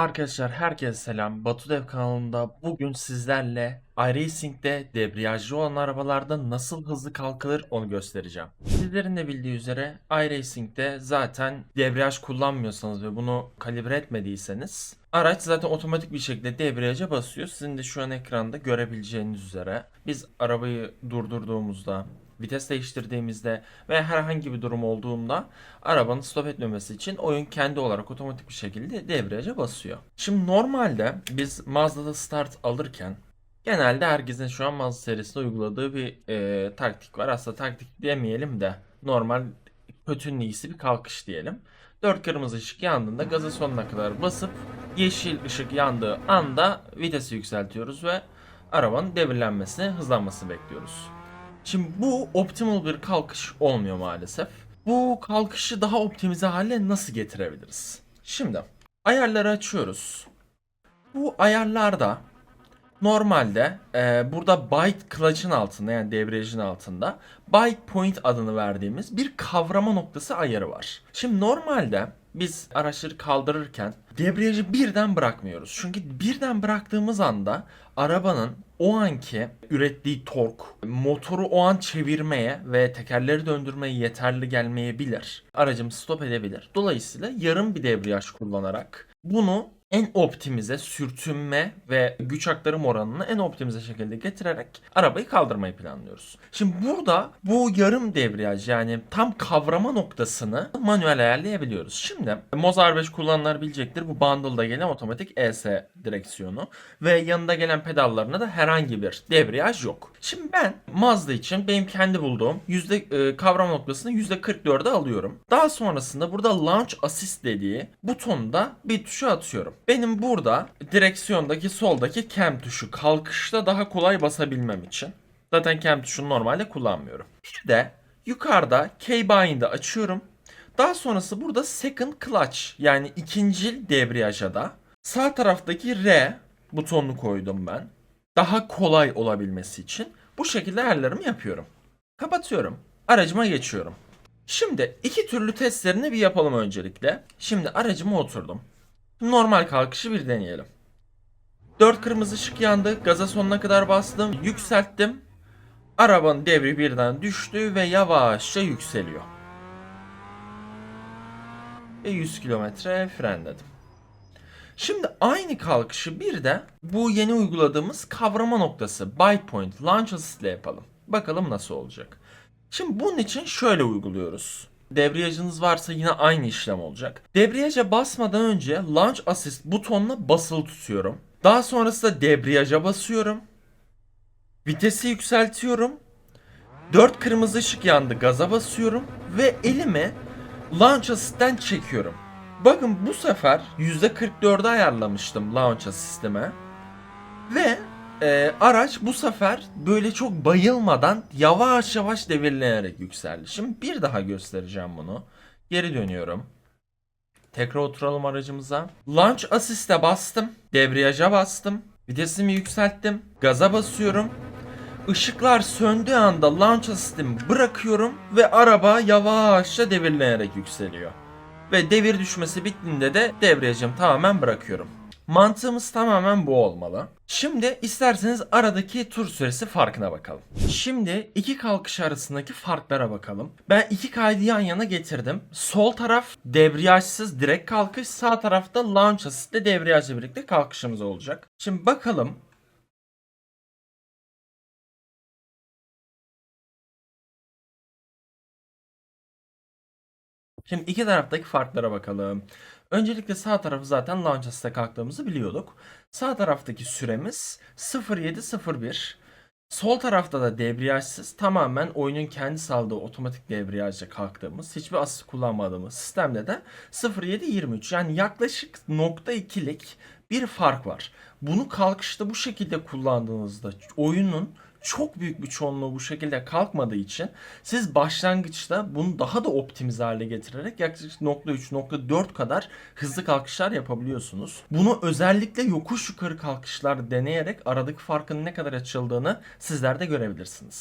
Arkadaşlar herkese selam. Batu Dev kanalında bugün sizlerle iRacing'de debriyajlı olan arabalarda nasıl hızlı kalkılır onu göstereceğim. Sizlerin de bildiği üzere iRacing'de zaten debriyaj kullanmıyorsanız ve bunu kalibre etmediyseniz araç zaten otomatik bir şekilde debriyaja basıyor. Sizin de şu an ekranda görebileceğiniz üzere biz arabayı durdurduğumuzda vites değiştirdiğimizde ve herhangi bir durum olduğunda arabanın stop etmemesi için oyun kendi olarak otomatik bir şekilde debriyaja basıyor. Şimdi normalde biz Mazda'da start alırken genelde herkesin şu an Mazda serisinde uyguladığı bir e, taktik var. Aslında taktik demeyelim de normal kötünün iyisi bir kalkış diyelim. Dört kırmızı ışık yandığında gaza sonuna kadar basıp yeşil ışık yandığı anda vitesi yükseltiyoruz ve arabanın devirlenmesini, hızlanmasını bekliyoruz. Şimdi bu optimal bir kalkış olmuyor maalesef. Bu kalkışı daha optimize hale nasıl getirebiliriz? Şimdi ayarları açıyoruz. Bu ayarlarda normalde e, burada bite clutch'ın altında yani debriyajın altında bite point adını verdiğimiz bir kavrama noktası ayarı var. Şimdi normalde biz araçları kaldırırken debriyajı birden bırakmıyoruz. Çünkü birden bıraktığımız anda arabanın o anki ürettiği tork motoru o an çevirmeye ve tekerleri döndürmeye yeterli gelmeyebilir. Aracımız stop edebilir. Dolayısıyla yarım bir debriyaj kullanarak bunu en optimize sürtünme ve güç aktarım oranını en optimize şekilde getirerek arabayı kaldırmayı planlıyoruz. Şimdi burada bu yarım debriyaj yani tam kavrama noktasını manuel ayarlayabiliyoruz. Şimdi Mozar 5 kullananlar bilecektir bu bundle'da gelen otomatik ES direksiyonu ve yanında gelen pedallarına da herhangi bir debriyaj yok. Şimdi ben Mazda için benim kendi bulduğum yüzde e, kavrama noktasını %44'e alıyorum. Daha sonrasında burada Launch Assist dediği butonda bir tuşa atıyorum. Benim burada direksiyondaki soldaki cam tuşu kalkışta daha kolay basabilmem için. Zaten cam tuşunu normalde kullanmıyorum. Bir de yukarıda K-Bind'i açıyorum. Daha sonrası burada second clutch yani ikinci debriyaja da sağ taraftaki R butonunu koydum ben. Daha kolay olabilmesi için bu şekilde ayarlarımı yapıyorum. Kapatıyorum. Aracıma geçiyorum. Şimdi iki türlü testlerini bir yapalım öncelikle. Şimdi aracıma oturdum. Normal kalkışı bir deneyelim. Dört kırmızı ışık yandı. Gaza sonuna kadar bastım. Yükselttim. Arabanın devri birden düştü ve yavaşça yükseliyor. Ve 100 kilometre frenledim. Şimdi aynı kalkışı bir de bu yeni uyguladığımız kavrama noktası Bite Point Launch Assist ile yapalım. Bakalım nasıl olacak. Şimdi bunun için şöyle uyguluyoruz. Debriyajınız varsa yine aynı işlem olacak. Debriyaja basmadan önce Launch Assist butonuna basılı tutuyorum. Daha sonrasında debriyaja basıyorum. Vitesi yükseltiyorum. 4 kırmızı ışık yandı gaza basıyorum ve elimi Launch Assist'ten çekiyorum. Bakın bu sefer %44'e ayarlamıştım Launch Assist'ime. Ve e, araç bu sefer böyle çok bayılmadan yavaş yavaş devirlenerek yükseldi. Şimdi bir daha göstereceğim bunu. Geri dönüyorum. Tekrar oturalım aracımıza. Launch Assist'e bastım. Debriyaja bastım. Vitesimi yükselttim. Gaza basıyorum. Işıklar söndüğü anda launch assist'imi bırakıyorum ve araba yavaşça devirlenerek yükseliyor. Ve devir düşmesi bittiğinde de debriyajımı tamamen bırakıyorum. Mantığımız tamamen bu olmalı. Şimdi isterseniz aradaki tur süresi farkına bakalım. Şimdi iki kalkış arasındaki farklara bakalım. Ben iki kaydı yan yana getirdim. Sol taraf debriyajsız direkt kalkış, sağ tarafta launch assistle debriyajla birlikte kalkışımız olacak. Şimdi bakalım Şimdi iki taraftaki farklara bakalım. Öncelikle sağ tarafı zaten launch assist'e kalktığımızı biliyorduk. Sağ taraftaki süremiz 0701. Sol tarafta da debriyajsız tamamen oyunun kendi saldığı otomatik debriyajla kalktığımız hiçbir asist kullanmadığımız sistemde de 0723 yani yaklaşık nokta ikilik bir fark var. Bunu kalkışta bu şekilde kullandığınızda oyunun çok büyük bir çoğunluğu bu şekilde kalkmadığı için siz başlangıçta bunu daha da optimize hale getirerek yaklaşık 0.3 0.4 kadar hızlı kalkışlar yapabiliyorsunuz. Bunu özellikle yokuş yukarı kalkışlar deneyerek aradaki farkın ne kadar açıldığını sizler de görebilirsiniz.